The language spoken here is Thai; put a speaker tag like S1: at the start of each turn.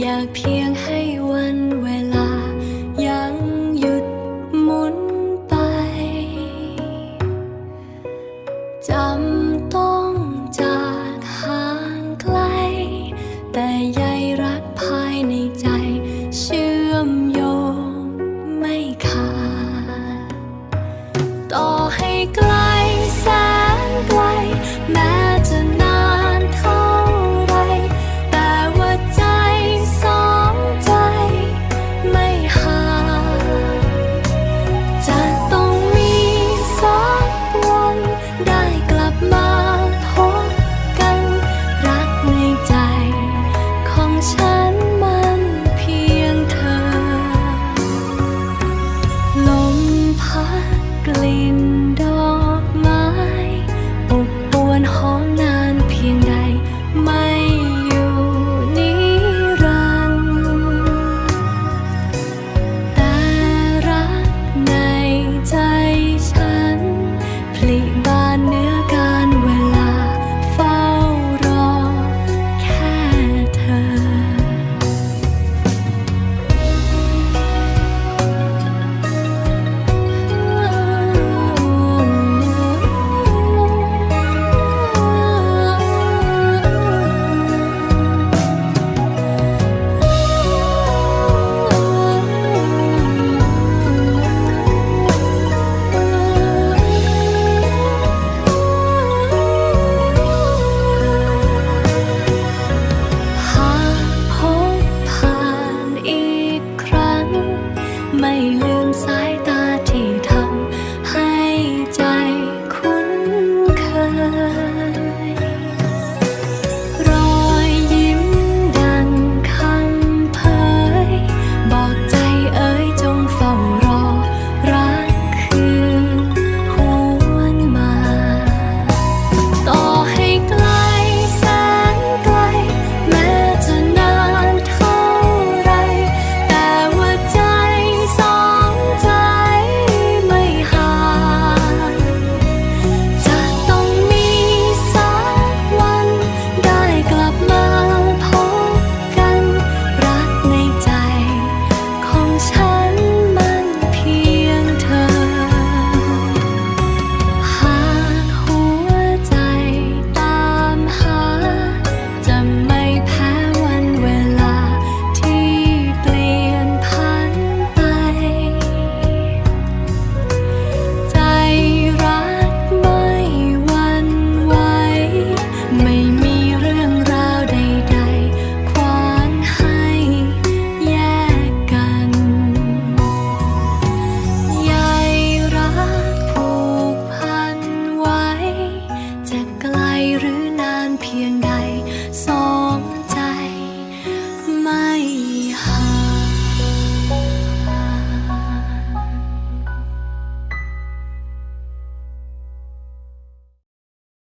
S1: อยากเพียงให้วันเวลา ยังหยุดหมุนไปจำต้องจากห่างไกล แต่ใย